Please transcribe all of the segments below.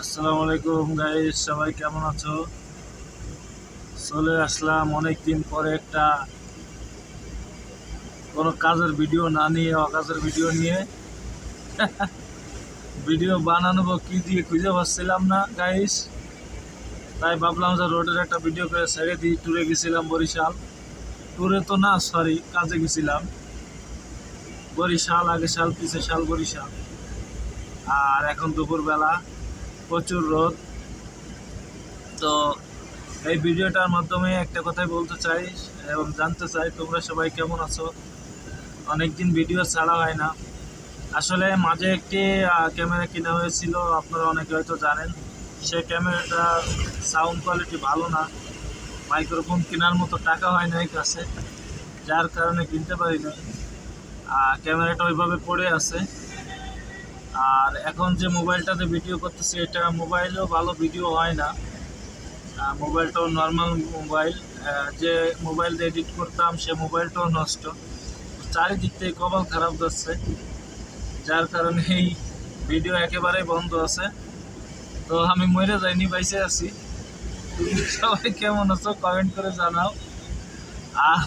আসসালামু আলাইকুম গাইস সবাই কেমন আছো? চলে আসলাম অনেক দিন পরে একটা কোনো কাজের ভিডিও না নিয়ে, অকাজের ভিডিও নিয়ে। ভিডিও বানানো কি দিয়ে খুঁজে পাচ্ছিলাম না গাইস তাই ভাবলাম যে রোডের একটা ভিডিও করে ছেড়ে দিই ট্যুরে গেছিলাম বরিশাল। ট্যুরে তো না সরি কাজে গেছিলাম। বরিশাল আগে সাল পিছে সাল বরিশাল। আর এখন দুপুরবেলা প্রচুর রোদ। তো এই ভিডিওটার মাধ্যমে একটা কথাই বলতে চাই এবং জানতে চাই, তোমরা সবাই কেমন আছো? অনেকদিন ভিডিও ছাড়া হয় না। আসলে মাঝে একটি ক্যামেরা কেনা হয়েছিল, আপনারা অনেকে হয়তো জানেন। সে ক্যামেরাটা সাউন্ড কোয়ালিটি ভালো না। মাইক্রোফোন কেনার মতো টাকা হয় না এই কাছে, যার কারণে কিনতে পারি না আর ক্যামেরাটা ওইভাবে পড়ে আছে। আর এখন যে মোবাইলটাতে ভিডিও করতেছি, এটা মোবাইলেও ভালো ভিডিও হয় না। মোবাইলটাও নর্মাল মোবাইল। যে মোবাইল দিয়ে এডিট করতাম, সে মোবাইলটাও নষ্ট। চারিদিক থেকে কপাল খারাপ যাচ্ছে যার কারণে এই ভিডিও একেবারেই বন্ধ আছে। তো আমি মরে যাইনি বাইসে আছি। সবাই কেমন আছো কমেন্ট করে জানাও। আর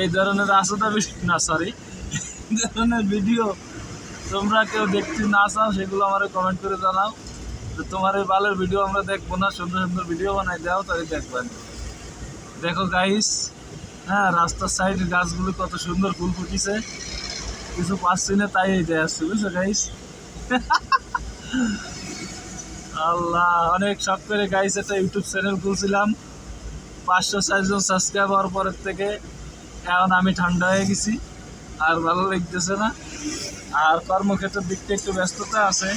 এই ধরনের আসোটা না সরি ধরনের ভিডিও তোমরা কেউ দেখতে না চাও, সেগুলো আমার কমেন্ট করে জানাও। যে তোমার এই বালের ভিডিও আমরা দেখব না, সুন্দর সুন্দর ভিডিও বানাই দাও তাই দেখবেন। দেখো গাইস হ্যাঁ রাস্তার সাইডের গাছগুলো কত সুন্দর ফুল ফুটিছে। কিছু পাচ্ছি না, তাই এই দেয় আসছে বুঝছ গাইস আল্লাহ, অনেক শখ করে গাইস একটা ইউটিউব চ্যানেল খুলছিলাম। পাঁচশো চারজন সাবস্ক্রাইব হওয়ার পরের থেকে, এখন আমি ঠান্ডা হয়ে গেছি, আর ভালো লাগতেছে না। আর কর্মক্ষেত্রের দিকটা একটু ব্যস্ততা আছে।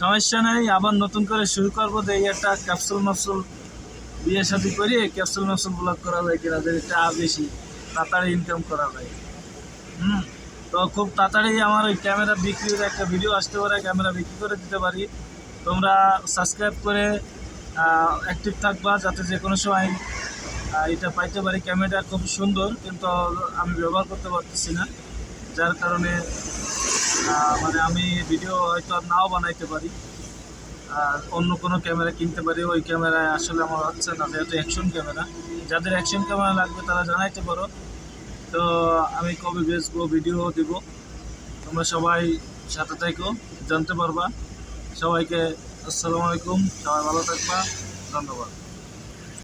সমস্যা নেই, আবার নতুন করে শুরু করব যে একটা ক্যাপসুল মাপসুল বিয়ে শাদি করে ক্যাপসুল মাপসুল ব্লগ করা যায় কিনা, যে এটা বেশি তাড়াতাড়ি ইনকাম করা যায়। হুম? তো খুব তাড়াতাড়ি আমার ওই ক্যামেরা বিক্রির একটা ভিডিও আসতে পারে, ক্যামেরা বিক্রি করে দিতে পারি। তোমরা সাবস্ক্রাইব করে অ্যাক্টিভ থাকবা যাতে যে কোনো সময় এটা পাইতে পারি। ক্যামেরা খুব সুন্দর, কিন্তু আমি ব্যবহার করতে পারতেছি না। যার কারণে মানে আমি ভিডিও হয়তো আর নাও বানাইতে পারি, আর অন্য কোনো ক্যামেরা কিনতে পারি। ওই ক্যামেরায় আসলে আমার হচ্ছে না, যেহেতু অ্যাকশন ক্যামেরা যাদের অ্যাকশন ক্যামেরা লাগবে তারা জানাইতে পারো। তো আমি কবে বেচবো ভিডিও দিব। তোমরা সবাই সাথে থেকো, জানতে পারবা। সবাইকে আসসালামু আলাইকুম, সবাই ভালো থাকবা। ধন্যবাদ।